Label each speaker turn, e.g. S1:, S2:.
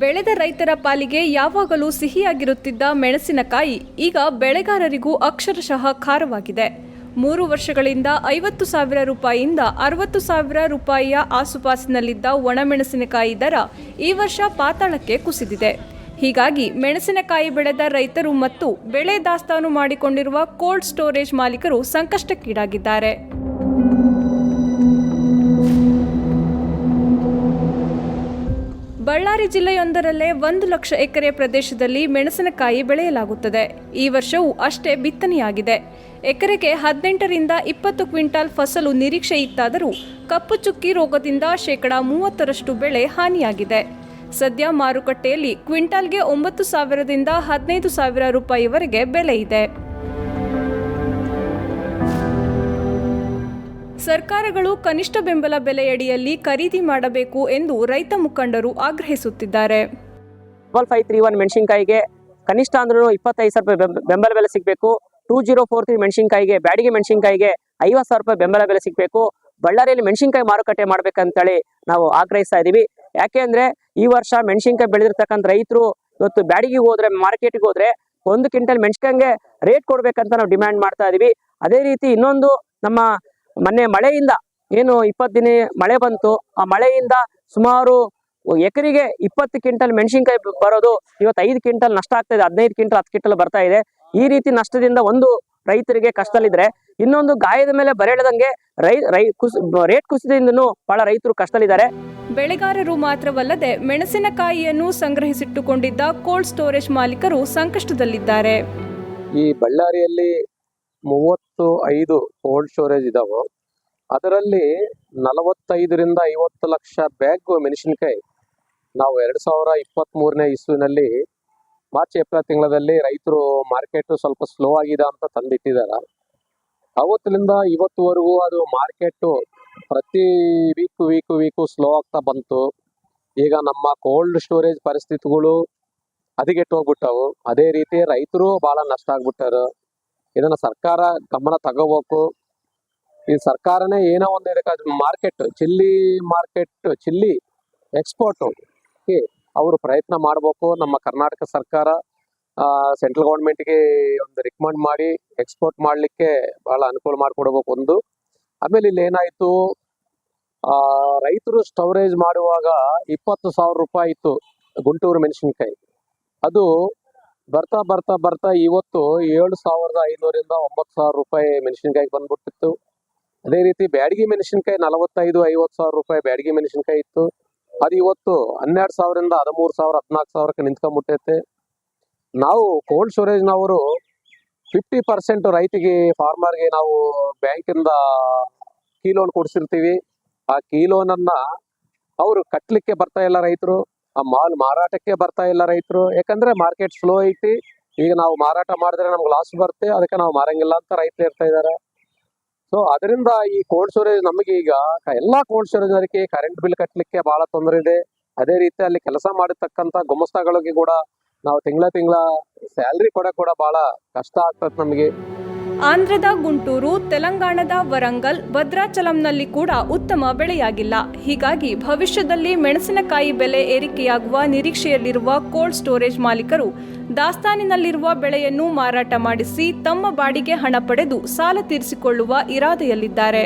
S1: ಬೆಳೆದ ರೈತರ ಪಾಲಿಗೆ ಯಾವಾಗಲೂ ಸಿಹಿಯಾಗಿರುತ್ತಿದ್ದ ಮೆಣಸಿನಕಾಯಿ ಈಗ ಬೆಳೆಗಾರರಿಗೂ ಅಕ್ಷರಶಃ ಖಾರವಾಗಿದೆ. ಮೂರು ವರ್ಷಗಳಿಂದ ಐವತ್ತು ಸಾವಿರ ರೂಪಾಯಿಯಿಂದ ಅರವತ್ತು ಸಾವಿರ ರೂಪಾಯಿಯ ಆಸುಪಾಸಿನಲ್ಲಿದ್ದ ಒಣಮೆಣಸಿನಕಾಯಿ ದರ ಈ ವರ್ಷ ಪಾತಾಳಕ್ಕೆ ಕುಸಿದಿದೆ. ಹೀಗಾಗಿ ಮೆಣಸಿನಕಾಯಿ ಬೆಳೆದ ರೈತರು ಮತ್ತು ಬೆಳೆ ದಾಸ್ತಾನು ಮಾಡಿಕೊಂಡಿರುವ ಕೋಲ್ಡ್ ಸ್ಟೋರೇಜ್ ಮಾಲೀಕರು ಸಂಕಷ್ಟಕ್ಕೀಡಾಗಿದ್ದಾರೆ. ಬಳ್ಳಾರಿ ಜಿಲ್ಲೆಯೊಂದರಲ್ಲೇ ಒಂದು ಲಕ್ಷ ಎಕರೆ ಪ್ರದೇಶದಲ್ಲಿ ಮೆಣಸಿನಕಾಯಿ ಬೆಳೆಯಲಾಗುತ್ತದೆ. ಈ ವರ್ಷವೂ ಅಷ್ಟೇ ಬಿತ್ತನೆಯಾಗಿದೆ. ಎಕರೆಗೆ ಹದಿನೆಂಟರಿಂದ ಇಪ್ಪತ್ತು ಕ್ವಿಂಟಾಲ್ ಫಸಲು ನಿರೀಕ್ಷೆ ಇತ್ತಾದರೂ ಕಪ್ಪು ಚುಕ್ಕಿ ರೋಗದಿಂದ ಶೇಕಡಾ ಮೂವತ್ತರಷ್ಟು ಬೆಳೆ ಹಾನಿಯಾಗಿದೆ. ಸದ್ಯ ಮಾರುಕಟ್ಟೆಯಲ್ಲಿ ಕ್ವಿಂಟಾಲ್ಗೆ ಒಂಬತ್ತು ಸಾವಿರದಿಂದ ಹದಿನೈದು ಸಾವಿರ ರೂಪಾಯಿವರೆಗೆ ಬೆಲೆ ಇದೆ. ಸರ್ಕಾರಗಳು ಕನಿಷ್ಠ ಬೆಂಬಲ ಬೆಲೆಯಡಿಯಲ್ಲಿ ಖರೀದಿ ಮಾಡಬೇಕು ಎಂದು ರೈತ ಮುಖಂಡರು ಆಗ್ರಹಿಸುತ್ತಿದ್ದಾರೆ.
S2: ಡಬಲ್ ಫೈವ್ ತ್ರೀ ಒನ್ ಮೆಣಸಿನಕಾಯಿಗೆ ಕನಿಷ್ಠ ಅಂದ್ರೂ ಇಪ್ಪತ್ತೈದು ಸಾವಿರ ರೂಪಾಯಿ ಬೆಂಬ- ಬೆಂಬಲ ಬೆಲೆ ಸಿಗಬೇಕು. ಟೂ ಜೀರೋ ಫೋರ್ ತ್ರೀ ಮೆಣಸಿನಕಾಯಿಗೆ, ಬ್ಯಾಡಿಗೆ ಮೆಣಸಿನಕಾಯಿಗೆ ಐವತ್ತು ಸಾವಿರ ರೂಪಾಯಿ ಬೆಂಬಲ ಬೆಲೆ ಸಿಗಬೇಕು. ಬಳ್ಳಾರಿಯಲ್ಲಿ ಮೆಣಸಿನಕಾಯಿ ಮಾರುಕಟ್ಟೆ ಮಾಡ್ಬೇಕಂತೇಳಿ ನಾವು ಆಗ್ರಹಿಸ್ತಾ ಇದೀವಿ. ಯಾಕೆ ಅಂದ್ರೆ ಈ ವರ್ಷ ಮೆಣಸಿನಕಾಯಿ ಬೆಳೆದಿರ್ತಕ್ಕಂಥ ರೈತರು ಇವತ್ತು ಬ್ಯಾಡಿಗೆ ಹೋದ್ರೆ, ಮಾರ್ಕೆಟ್ಗೆ ಹೋದ್ರೆ ಒಂದು ಕ್ವಿಂಟಲ್ ಮೆಣಸಿನಕಾಯಿಗೆ ರೇಟ್ ಕೊಡ್ಬೇಕಂತ ನಾವು ಡಿಮ್ಯಾಂಡ್ ಮಾಡ್ತಾ ಇದೀವಿ. ಅದೇ ರೀತಿ ಇನ್ನೊಂದು ನಮ್ಮ ಮೊನ್ನೆ ಮಳೆಯಿಂದ ಏನು ಇಪ್ಪತ್ತು ದಿನ ಮಳೆ ಬಂತು. ಆ ಮಳೆಯಿಂದ ಸುಮಾರು ಎಕರೆಗೆ ಇಪ್ಪತ್ತು ಕ್ವಿಂಟಲ್ ಮೆಣಸಿನ್ಕಾಯಿ ಬರೋದು ಇವತ್ತು ಐದು ಕ್ವಿಂಟಲ್ ನಷ್ಟ ಆಗ್ತಾ ಇದೆ. ಹದಿನೈದು ಕ್ವಿಂಟಲ್ ಹತ್ತು ಕ್ವಿಂಟಲ್ ಬರ್ತಾ ಇದೆ. ಈ ರೀತಿ ನಷ್ಟದಿಂದ ಒಂದು ರೈತರಿಗೆ ಕಷ್ಟದಲ್ಲಿದ್ರೆ ಇನ್ನೊಂದು ಗಾಯದ ಮೇಲೆ ಬರೆಳದಂಗೆ ರೈ ರೈ ಕುಸ್ ರೇಟ್ ಕುಸಿದಿಂದನೂ ಬಹಳ ರೈತರು ಕಷ್ಟದಲ್ಲಿದ್ದಾರೆ.
S1: ಬೆಳೆಗಾರರು ಮಾತ್ರವಲ್ಲದೆ ಮೆಣಸಿನಕಾಯಿಯನ್ನು ಸಂಗ್ರಹಿಸಿಟ್ಟುಕೊಂಡಿದ್ದ ಕೋಲ್ಡ್ ಸ್ಟೋರೇಜ್ ಮಾಲೀಕರು ಸಂಕಷ್ಟದಲ್ಲಿದ್ದಾರೆ.
S3: ಈ ಬಳ್ಳಾರಿಯಲ್ಲಿ ಮೂವತ್ತು ಐದು ಕೋಲ್ಡ್ ಸ್ಟೋರೇಜ್ ಇದಾವೆ. ಅದರಲ್ಲಿ ನಲವತ್ತೈದರಿಂದ ಐವತ್ತು ಲಕ್ಷ ಬ್ಯಾಗ್ ಮೆಣಸಿನಕಾಯಿ. ನಾವು ಎರಡು ಸಾವಿರ ಇಪ್ಪತ್ತ್ಮೂರನೇ ಇಸ್ವಿನಲ್ಲಿ ಮಾರ್ಚ್, ಏಪ್ರಿಲ್ ತಿಂಗಳಲ್ಲಿ ರೈತರು ಮಾರ್ಕೆಟ್ ಸ್ವಲ್ಪ ಸ್ಲೋ ಆಗಿದೆ ಅಂತ ತಂದಿಟ್ಟಿದ್ದಾರೆ. ಅವತ್ತಿನಿಂದ ಇವತ್ತುವರೆಗೂ ಅದು ಮಾರ್ಕೆಟು ಪ್ರತಿ ವೀಕ್ ವೀಕ್, ವೀಕು ಸ್ಲೋ ಆಗ್ತಾ ಬಂತು. ಈಗ ನಮ್ಮ ಕೋಲ್ಡ್ ಸ್ಟೋರೇಜ್ ಪರಿಸ್ಥಿತಿಗಳು ಹದಗೆಟ್ಟು ಹೋಗ್ಬಿಟ್ಟವು. ಅದೇ ರೀತಿ ರೈತರು ಭಾಳ ನಷ್ಟ ಆಗ್ಬಿಟ್ಟಾರು. ಇದನ್ನ ಸರ್ಕಾರ ಗಮನ ತಗೋಬೇಕು. ಈ ಸರ್ಕಾರನೇ ಏನೋ ಒಂದು ಇದಕ್ಕೆ market chilli market chilli export ಅವರು ಪ್ರಯತ್ನ ಮಾಡಬೇಕು. ನಮ್ಮ ಕರ್ನಾಟಕ ಸರ್ಕಾರ ಸೆಂಟ್ರಲ್ ಗೌರ್ಮೆಂಟ್ಗೆ ಒಂದು ರಿಕಮೆಂಡ್ ಮಾಡಿ ಎಕ್ಸ್ಪೋರ್ಟ್ ಮಾಡಲಿಕ್ಕೆ ಬಹಳ ಅನುಕೂಲ ಮಾಡಿಕೊಡ್ಬೇಕು ಒಂದು. ಆಮೇಲೆ ಇಲ್ಲಿ ಏನಾಯಿತು? ರೈತರು ಸ್ಟೋರೇಜ್ ಮಾಡುವಾಗ ಇಪ್ಪತ್ತು ಸಾವಿರ ರೂಪಾಯಿ ಇತ್ತು ಗುಂಟೂರು ಮೆಣಸಿನ್ಕಾಯಿ. ಅದು ಬರ್ತಾ ಬರ್ತಾ ಬರ್ತಾ ಇವತ್ತು ಏಳು ಸಾವಿರದ ಐನೂರಿಂದ ಒಂಬತ್ತು ಸಾವಿರ ರೂಪಾಯಿ ಮೆಣಸಿನ್ಕಾಯಿ ಬಂದ್ಬಿಟ್ಟಿತ್ತು. ಅದೇ ರೀತಿ ಬ್ಯಾಡಗಿ ಮೆಣಸಿನ್ಕಾಯಿ ನಲವತ್ತೈದು, ಐವತ್ತು ಸಾವಿರ ರೂಪಾಯಿ ಬ್ಯಾಡಗಿ ಮೆಣಸಿನ್ಕಾಯಿ ಇತ್ತು. ಅದು ಇವತ್ತು ಹನ್ನೆರಡು ಸಾವಿರದಿಂದ ಹದಿಮೂರು ಸಾವಿರ, ಹದಿನಾಲ್ಕು ಸಾವಿರಕ್ಕೆ ನಿಂತ್ಕೊಂಡ್ಬಿಟ್ಟೈತೆ. ನಾವು ಕೋಲ್ಡ್ ಸ್ಟೋರೇಜ್ನವರು ಫಿಫ್ಟಿ ಪರ್ಸೆಂಟ್ ರೈತಿಗೆ, ಫಾರ್ಮರ್ಗೆ ನಾವು ಬ್ಯಾಂಕಿಂದ ಕೀ ಲೋನ್ ಕೊಡಿಸಿರ್ತೀವಿ. ಆ ಕೀ ಲೋನನ್ನು ಅವರು ಕಟ್ಟಲಿಕ್ಕೆ ಬರ್ತಾ ಇಲ್ಲ ರೈತರು. ಆ ಮಾಲ್ ಮಾರಾಟಕ್ಕೆ ಬರ್ತಾ ಇಲ್ಲ ರೈತರು. ಯಾಕಂದ್ರೆ ಮಾರ್ಕೆಟ್ ಸ್ಲೋ ಐತಿ. ಈಗ ನಾವು ಮಾರಾಟ ಮಾಡಿದ್ರೆ ನಮ್ಗೆ ಲಾಸ್ ಬರುತ್ತೆ. ಅದಕ್ಕೆ ನಾವು ಮಾರಂಗಿಲ್ಲ ಅಂತ ರೈತರು ಇರ್ತಾ ಇದ್ದಾರೆ ಸೊ ಅದರಿಂದ ಈ ಕೋಲ್ಡ್ ಸ್ಟೋರೇಜ್ ನಮಗೆ ಈಗ ಎಲ್ಲಾ ಕೋಲ್ಡ್ ಸ್ಟೋರೇಜ್ ಅದಕ್ಕೆ ಕರೆಂಟ್ ಬಿಲ್ ಕಟ್ಟಲಿಕ್ಕೆ ಬಹಳ ತೊಂದರೆ ಇದೆ. ಅದೇ ರೀತಿ ಅಲ್ಲಿ ಕೆಲಸ ಮಾಡಿರ್ತಕ್ಕಂಥ ಗುಮಸ್ತಗಳಿಗೆ ಕೂಡ ನಾವು ತಿಂಗಳ ತಿಂಗಳ ಸ್ಯಾಲ್ರಿ ಕೊಡೋಕೆ ಕೂಡ ಬಹಳ ಕಷ್ಟ ಆಗ್ತದೆ ನಮಗೆ.
S1: ಆಂಧ್ರದ ಗುಂಟೂರು, ತೆಲಂಗಾಣದ ವರಂಗಲ್, ಭದ್ರಾಚಲಂನಲ್ಲಿ ಕೂಡ ಉತ್ತಮ ಬೆಳೆಯಾಗಿಲ್ಲ. ಹೀಗಾಗಿ ಭವಿಷ್ಯದಲ್ಲಿ ಮೆಣಸಿನಕಾಯಿ ಬೆಲೆ ಏರಿಕೆಯಾಗುವ ನಿರೀಕ್ಷೆಯಲ್ಲಿರುವ ಕೋಲ್ಡ್ ಸ್ಟೋರೇಜ್ ಮಾಲೀಕರು ದಾಸ್ತಾನಿನಲ್ಲಿರುವ ಬೆಳೆಯನ್ನು ಮಾರಾಟ ಮಾಡಿಸಿ ತಮ್ಮ ಬಾಡಿಗೆ ಹಣ ಪಡೆದು ಸಾಲ ತೀರಿಸಿಕೊಳ್ಳುವ ಇರಾದೆಯಲ್ಲಿದ್ದಾರೆ.